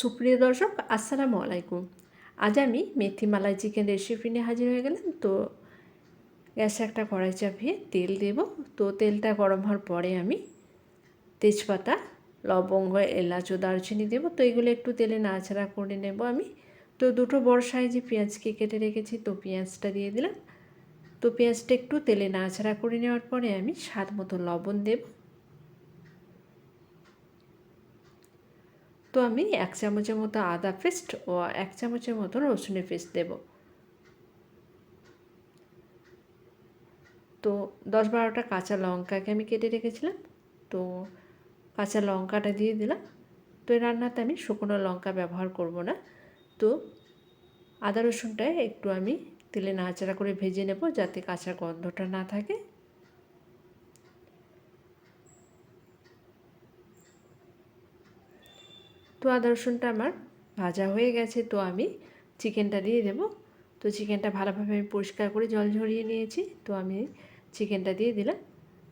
সুপ্রিয় দর্শক, আসসালামু আলাইকুম। আজ আমি মেথি মালাই চিকেন রেসিপি নিয়ে হাজির হয়ে গেলাম। তো গ্যাসে একটা কড়াই চাপিয়ে তেল দেব। তো তেলটা গরম হওয়ার পরে আমি তেজপাতা, লবঙ্গ, এলাচ ও দারচিনি দেবো। তো এগুলো একটু তেলে নাড়াচাড়া করে নেব আমি। তো দুটো বড় সাইজে পেঁয়াজকে কেটে রেখেছি, তো পেঁয়াজটা দিয়ে দিলাম। তো পেঁয়াজটা একটু তেলে নাড়াচাড়া করে নেওয়ার পরে আমি স্বাদ মতো লবণ দেবো। তো আমি এক চামচের মতো আদা পেস্ট ও এক চামচের মতো রসুনের পেস্ট দেব। তো দশ বারোটা কাঁচা লঙ্কাকে আমি কেটে রেখেছিলাম। তো কাঁচা লঙ্কাটা দিয়ে দিলাম। তো এই রান্নাতে আমি শুকনো লঙ্কা ব্যবহার করব না। তো আদা রসুনটা একটু আমি তেলে নাড়াচাড়া করে ভেজে নেব যাতে কাঁচা গন্ধটা না থাকে। তো আদা রসুনটা আমার ভাজা হয়ে গেছে, তো আমি চিকেনটা দিয়ে দেবো। তো চিকেনটা ভালোভাবে আমি পরিষ্কার করে জল ঝরিয়ে নিয়েছি, তো আমি চিকেনটা দিয়ে দিলাম।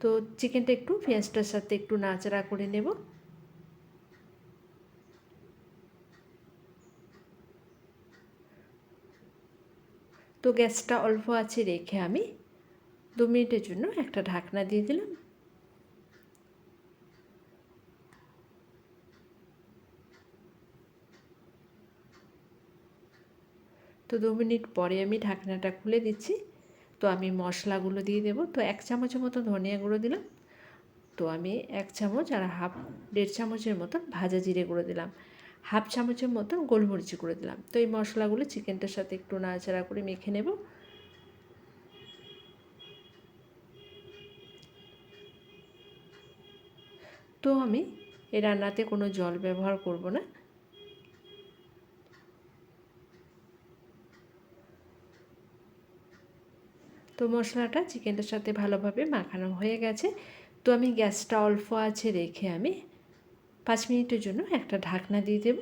তো চিকেনটা একটু পেঁয়াজটার সাথে একটু নাচড়া করে নেব। তো গ্যাসটা অল্প আছে রেখে আমি দু মিনিটের জন্য একটা ঢাকনা দিয়ে দিলাম। তো দু মিনিট পরে আমি ঢাকনাটা খুলে দিচ্ছি। তো আমি মশলাগুলো দিয়ে দেবো। তো এক চামচের মতো ধনিয়া গুঁড়ো দিলাম। তো আমি এক চামচ আর হাফ, দেড় চামচের মতন ভাজা জিরে গুঁড়ো দিলাম। হাফ চামচের মতন গোলমরিচি করে দিলাম। তো এই মশলাগুলো চিকেনটার সাথে একটু নাড়াচাড়া করে মেখে নেব। তো আমি এই রান্নাতে কোনো জল ব্যবহার করব না। তো মশলাটা চিকেনটার সাথে ভালোভাবে মাখানো হয়ে গেছে। তো আমি গ্যাসটা অল্প আছে রেখে আমি পাঁচ মিনিটের জন্য একটা ঢাকনা দিয়ে দেব।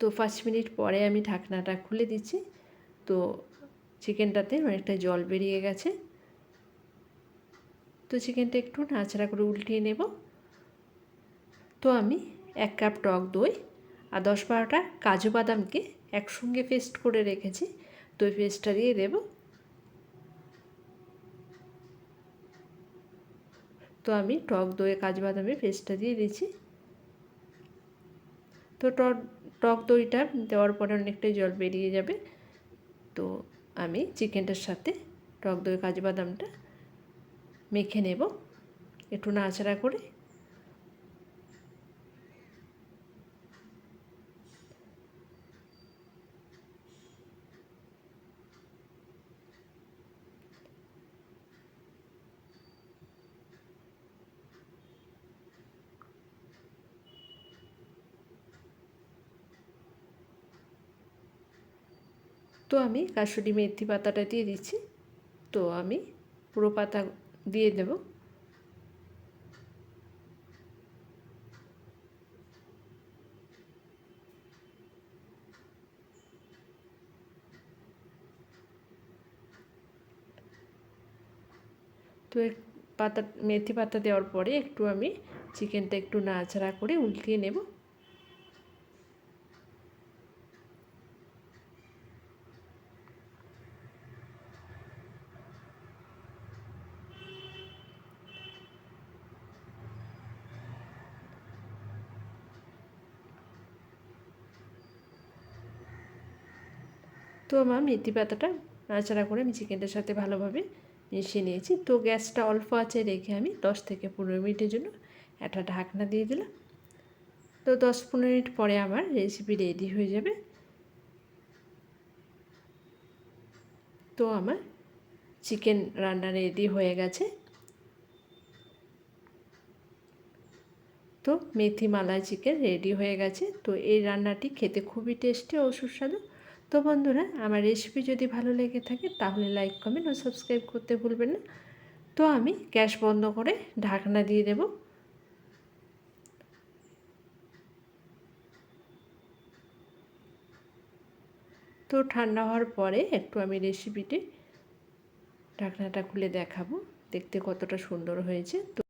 তো পাঁচ মিনিট পরে আমি ঢাকনাটা খুলে দিচ্ছি। তো চিকেনটাতে অনেকটা জল বেরিয়ে গেছে। তো চিকেনটা একটু নাচড়া করে উল্টিয়ে নেব। তো আমি এক কাপ টক দই আর দশ বারোটা কাজু বাদামকে একসঙ্গে পেস্ট করে রেখেছি। ওই পেস্টটা দিয়ে দেব। তো আমি টক দইয়ে কাজু বাদামের পেস্টটা দিয়ে দিচ্ছি। তো টক টক দইটা দেওয়ার পরে অনেকটাই জল বেরিয়ে যাবে। তো আমি চিকেনটার সাথে টক দই কাজু বাদামটা মেখে নেব। একটু নাড়াচাড়া করে। তো আমি কাশুরি মেথি পাতাটা দিয়ে দিচ্ছি। তো আমি পুরো পাতা দিয়ে দেব। তো পাতা, মেথি পাতা দেওয়ার পরে একটু আমি চিকেনটা একটু নাড়াচাড়া করে উল্টিয়ে নেব। তো আমার মেথি পাতাটা নাড়াচাড়া করে আমি চিকেনটার সাথে ভালোভাবে মিশিয়ে নিয়েছি। তো গ্যাসটা অল্প আছে রেখে আমি দশ থেকে পনেরো মিনিটের জন্য একটা ঢাকনা দিয়ে দিলাম। তো দশ পনেরো মিনিট পরে আমার রেসিপি রেডি হয়ে যাবে। তো আমার চিকেন রান্না রেডি হয়ে গেছে। তো মেথি মালাই চিকেন রেডি হয়ে গেছে। তো এই রান্নাটি খেতে খুবই টেস্টি ও সুস্বাদু। তো বন্ধুরা, আমার রেসিপি যদি ভালো লেগে থাকে তাহলে লাইক কমেন্ট ও সাবস্ক্রাইব করতে ভুলবেন না। তো আমি গ্যাস বন্ধ করে ঢাকনা দিয়ে দেব। তো ঠান্ডা হওয়ার পরে একটু আমি রেসিপিটি ঢাকনাটা খুলে দেখাবো, দেখতে কতটা সুন্দর হয়েছে। তো